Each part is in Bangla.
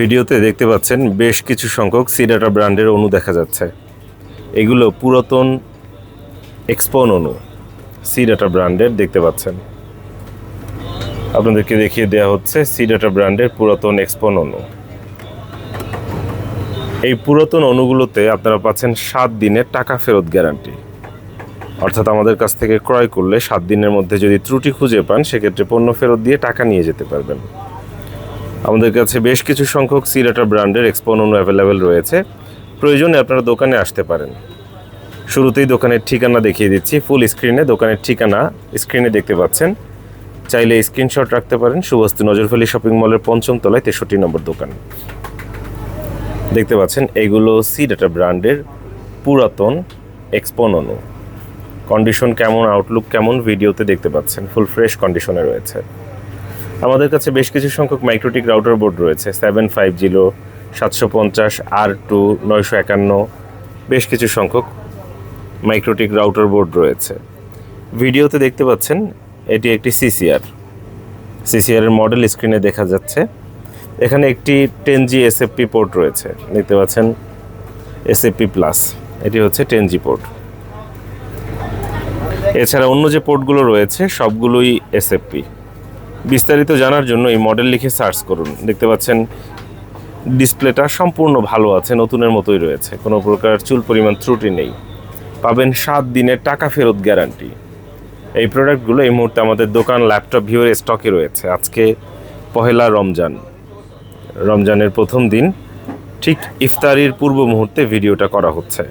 ভিডিওতে দেখতে পাচ্ছেন বেশ কিছু সংখ্যক সিডাটা ব্র্যান্ডের অণু দেখা যাচ্ছে। এগুলো পুরাতন এক্সপন অণু, সিডাটা ব্র্যান্ডের দেখতে পাচ্ছেন। আপনাদেরকে দেখিয়ে দেওয়া হচ্ছে সিডাটা ব্র্যান্ডের পুরাতন এক্সপন অণু। এই পুরাতন অণুগুলোতে আপনারা পাচ্ছেন সাত দিনের টাকা ফেরত গ্যারান্টি। অর্থাৎ আমাদের কাছ থেকে ক্রয় করলে সাত দিনের মধ্যে যদি ত্রুটি খুঁজে পান, সেক্ষেত্রে পণ্য ফেরত দিয়ে টাকা নিয়ে যেতে পারবেন। আমাদের কাছে বেশ কিছু সংখ্যক সিরাটা ব্র্যান্ডের এক্সপন অণু অ্যাভেলেবেল রয়েছে। প্রয়োজনে আপনারা দোকানে আসতে পারেন। শুরুতেই দোকানের ঠিকানা দেখিয়ে দিচ্ছি। ফুল স্ক্রিনে দোকানের ঠিকানা স্ক্রিনে দেখতে পাচ্ছেন। চাইলে স্ক্রিনশট রাখতে পারেন। সুবস্তু নজরফালি শপিং মলের পঞ্চম তলায় তেষট্টি নম্বর দোকান। দেখতে পাচ্ছেন, এগুলো সি ডাটা ব্র্যান্ডের পুরাতন এক্সপন কন্ডিশন কেমন, আউটলুক কেমন, ভিডিওতে দেখতে পাচ্ছেন। ফুল ফ্রেশ কন্ডিশনে রয়েছে। আমাদের কাছে বেশ কিছু সংখ্যক মাইক্রোটিক রাউটার বোর্ড রয়েছে। সেভেন ফাইভ জিরো, সাতশো পঞ্চাশ, আর টু, নয়শো একান্ন, বেশ কিছু সংখ্যক মাইক্রোটিক রাউটার বোর্ড রয়েছে। ভিডিওতে দেখতে পাচ্ছেন, এটি একটি সিসিআর। সিসিআর এর মডেল স্ক্রিনে দেখা যাচ্ছে। এখানে একটি টেন জি এসএফপি পোর্ট রয়েছে। দেখতে পাচ্ছেন এসএফপি প্লাস, এটি হচ্ছে টেন জি পোর্ট। এছাড়া অন্য যে পোর্টগুলো রয়েছে, সবগুলোই এসএফপি বিস্তারিত জানার জন্য এই মডেল লিখে সার্চ করুন। দেখতে পাচ্ছেন ডিসপ্লেটা সম্পূর্ণ ভালো আছে, নতুনের মতোই রয়েছে। কোনো প্রকার চুল পরিমাণ ত্রুটি নেই। পাবেন সাত দিনের টাকা ফেরত গ্যারান্টি এই প্রোডাক্টগুলো এই মুহূর্তে আমাদের দোকান ল্যাপটপ ভিউর স্টকে রয়েছে। আজকে পহেলা রমজান। রমজানের প্রথম দিন, ঠিক ইফতারির পূর্ব মুহূর্তে ভিডিওটা করা হচ্ছে।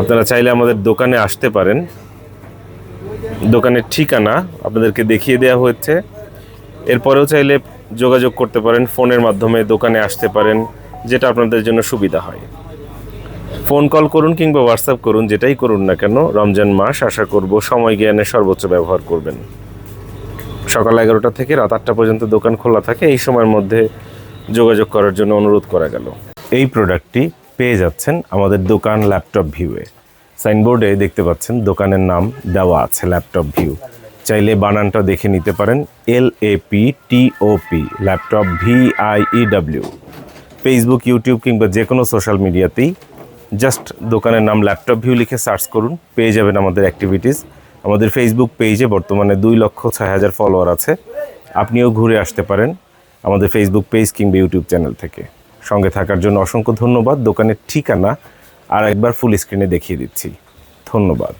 আপনারা চাইলে আমাদের দোকানে আসতে পারেন। দোকানের ঠিকানা আপনাদেরকে দেখিয়ে দেওয়া হয়েছে। এরপরেও চাইলে যোগাযোগ করতে পারেন, ফোনের মাধ্যমে দোকানে আসতে পারেন, যেটা আপনাদের জন্য সুবিধা হয়। ফোন কল করুন কিংবা হোয়াটসঅ্যাপ করুন, যেটাই করুন না কেন, রমজান মাস, আশা করব সময় জ্ঞানে সর্বোচ্চ ব্যবহার করবেন। সকাল এগারোটা থেকে রাত আটটা পর্যন্ত দোকান খোলা থাকে, এই সময়ের মধ্যে যোগাযোগ করার জন্য অনুরোধ করা গেল। এই প্রোডাক্টটি পেয়ে যাচ্ছেন আমাদের দোকান ল্যাপটপ ভিউয়ে সাইনবোর্ডে দেখতে পাচ্ছেন দোকানের নাম দেওয়া আছে, ল্যাপটপ ভিউ। চাইলে বানানটা দেখে নিতে পারেন, L A P T O P, laptop V I E W. Facebook YouTube কিংবা যে কোনো সোশ্যাল মিডিয়াতেই জাস্ট দোকানের নাম ল্যাপটপ ভিউ লিখে সার্চ করুন, পেয়ে যাবেন আমাদের অ্যাক্টিভিটিস আমাদের ফেসবুক পেজে বর্তমানে দুই লক্ষ ছয় হাজার ফলোয়ার আছে। আপনিও ঘুরে আসতে পারেন আমাদের ফেসবুক পেজ কিংবা ইউটিউব চ্যানেল থেকে। সঙ্গে থাকার জন্য অসংখ্য ধন্যবাদ। দোকানের ঠিকানা আর একবার ফুল স্ক্রিনে দেখিয়ে দিচ্ছি। ধন্যবাদ।